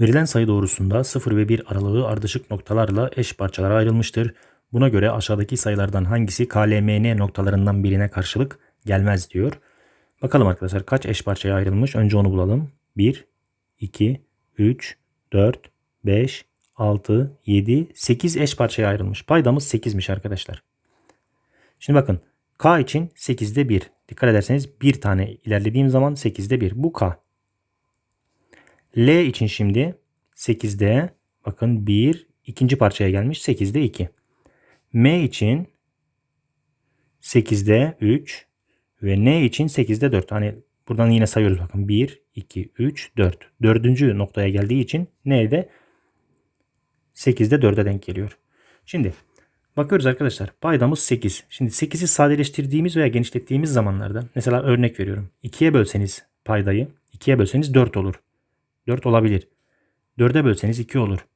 Verilen sayı doğrusunda 0 ve 1 aralığı ardışık noktalarla eş parçalara ayrılmıştır. Buna göre aşağıdaki sayılardan hangisi KLMN noktalarından birine karşılık gelmez diyor. Bakalım arkadaşlar kaç eş parçaya ayrılmış? Önce onu bulalım. 1, 2, 3, 4, 5, 6, 7, 8 eş parçaya ayrılmış. Paydamız 8'miş arkadaşlar. Şimdi bakın K için 8'de 1. Dikkat ederseniz bir tane ilerlediğim zaman 8'de 1. Bu K. L için şimdi 8'de bakın 1 ikinci parçaya gelmiş 8'de 2. M için 8'de 3 ve N için 8'de 4. Hani buradan yine sayıyoruz bakın 1, 2, 3, 4. Dördüncü noktaya geldiği için N'de 8'de 4'e denk geliyor. Şimdi bakıyoruz arkadaşlar paydamız 8. Şimdi 8'i sadeleştirdiğimiz veya genişlettiğimiz zamanlarda mesela örnek veriyorum. 2'ye bölseniz paydayı 2'ye bölseniz 4 olur. 4 olabilir. 4'e bölseniz 2 olur.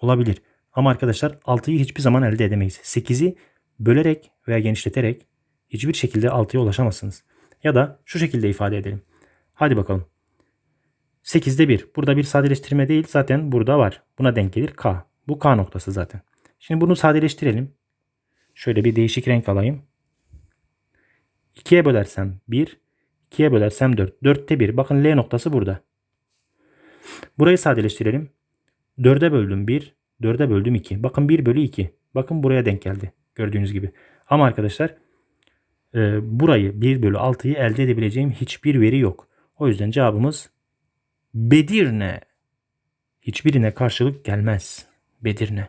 Olabilir. Ama arkadaşlar 6'yı hiçbir zaman elde edemeyiz. 8'i bölerek veya genişleterek hiçbir şekilde 6'ya ulaşamazsınız. Ya da şu şekilde ifade edelim. Hadi bakalım. 8'de 1. Burada bir sadeleştirme değil. Zaten burada var. Buna denk gelir K. Bu K noktası zaten. Şimdi bunu sadeleştirelim. Şöyle bir değişik renk alayım. 2'ye bölersem 1. 2'ye bölersem 4. 4'te 1. Bakın L noktası burada. Burayı sadeleştirelim. 4'e böldüm 1. 4'e böldüm 2. Bakın 1 bölü 2. Bakın buraya denk geldi. Gördüğünüz gibi. Ama arkadaşlar e, burayı 1 bölü 6'yı elde edebileceğim hiçbir veri yok. O yüzden cevabımız Bedirne. Hiçbirine karşılık gelmez. Bedirne.